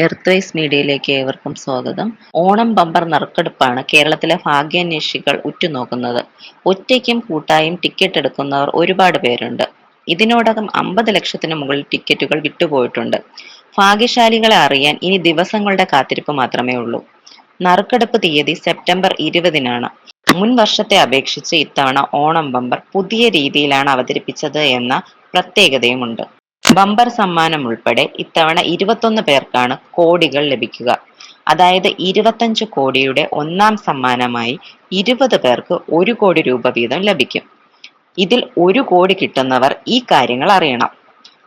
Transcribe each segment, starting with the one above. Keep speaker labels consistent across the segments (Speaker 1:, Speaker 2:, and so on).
Speaker 1: Earthwise മീഡിയയിലേക്ക് ഏവർക്കും സ്വാഗതം. ഓണം ബമ്പർ നറുക്കെടുപ്പാണ് കേരളത്തിലെ ഭാഗ്യാന്വേഷികൾ ഉറ്റുനോക്കുന്നത്. ഒറ്റയ്ക്കും കൂട്ടായും ടിക്കറ്റ് എടുക്കുന്നവർ ഒരുപാട് പേരുണ്ട്. ഇതിനോടകം അമ്പത് ലക്ഷത്തിന് മുകളിൽ ടിക്കറ്റുകൾ വിട്ടുപോയിട്ടുണ്ട്. ഭാഗ്യശാലികളെ അറിയാൻ ഇനി ദിവസങ്ങളുടെ കാത്തിരിപ്പ് മാത്രമേ ഉള്ളൂ. നറുക്കെടുപ്പ് തീയതി സെപ്റ്റംബർ ഇരുപതിനാണ്. മുൻ വർഷത്തെ അപേക്ഷിച്ച് ഇത്തവണ ഓണം ബമ്പർ പുതിയ രീതിയിലാണ് അവതരിപ്പിച്ചത് എന്ന പ്രത്യേകതയുമുണ്ട്. ബമ്പർ സമ്മാനം ഉൾപ്പെടെ ഇത്തവണ ഇരുപത്തൊന്ന് പേർക്കാണ് കോടികൾ ലഭിക്കുക. അതായത് ഇരുപത്തഞ്ച് കോടിയുടെ ഒന്നാം സമ്മാനമായി ഇരുപത് പേർക്ക് ഒരു കോടി രൂപ വീതം ലഭിക്കും. ഇതിൽ ഒരു കോടി കിട്ടുന്നവർ ഈ കാര്യങ്ങൾ അറിയണം.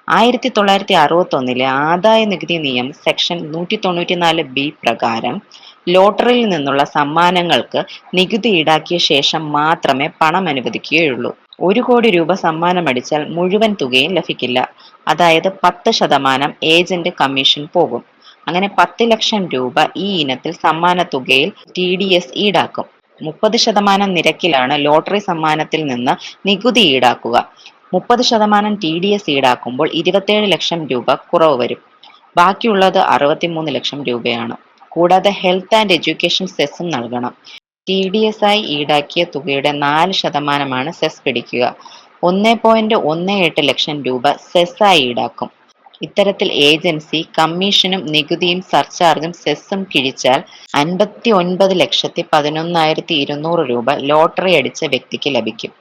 Speaker 1: ആയിരത്തി തൊള്ളായിരത്തി അറുപത്തി ഒന്നിലെ ആദായ നികുതി നിയമം സെക്ഷൻ നൂറ്റി തൊണ്ണൂറ്റിനാല് ബി പ്രകാരം ലോട്ടറിയിൽ നിന്നുള്ള സമ്മാനങ്ങൾക്ക് നികുതി ഈടാക്കിയ ശേഷം മാത്രമേ പണം അനുവദിക്കുകയുള്ളൂ. ഒരു കോടി രൂപ സമ്മാനം അടിച്ചാൽ മുഴുവൻ തുകയും ലഭിക്കില്ല. അതായത് പത്ത് ശതമാനം ഏജന്റ് കമ്മീഷൻ പോകും. അങ്ങനെ പത്ത് ലക്ഷം രൂപ ഈ ഇനത്തിൽ സമ്മാന തുകയിൽ ടി ഡി എസ് ഈടാക്കും. മുപ്പത് ശതമാനം നിരക്കിലാണ് ലോട്ടറി സമ്മാനത്തിൽ നിന്ന് നികുതി ഈടാക്കുക. മുപ്പത് ശതമാനം ടി ഡി എസ് ഈടാക്കുമ്പോൾ ഇരുപത്തേഴ് ലക്ഷം രൂപ കുറവ് വരും. ബാക്കിയുള്ളത് അറുപത്തിമൂന്ന് ലക്ഷം രൂപയാണ്. കൂടാതെ ഹെൽത്ത് ആൻഡ് എഡ്യൂക്കേഷൻ സെസ്സും നൽകണം. ടി ഡി എസ് ആയി ഈടാക്കിയ തുകയുടെ നാല് ശതമാനമാണ് സെസ് പിടിക്കുക. ഒന്ന് പോയിന്റ് ഒന്ന് എട്ട് ലക്ഷം രൂപ സെസ്സായി ഈടാക്കും. ഇത്തരത്തിൽ ഏജൻസി കമ്മീഷനും നികുതിയും സർചാർജും സെസ്സും കിഴിച്ചാൽ അൻപത്തി ഒൻപത് ലക്ഷത്തി പതിനൊന്നായിരത്തി ഇരുന്നൂറ് രൂപ ലോട്ടറി അടിച്ച വ്യക്തിക്ക് ലഭിക്കും.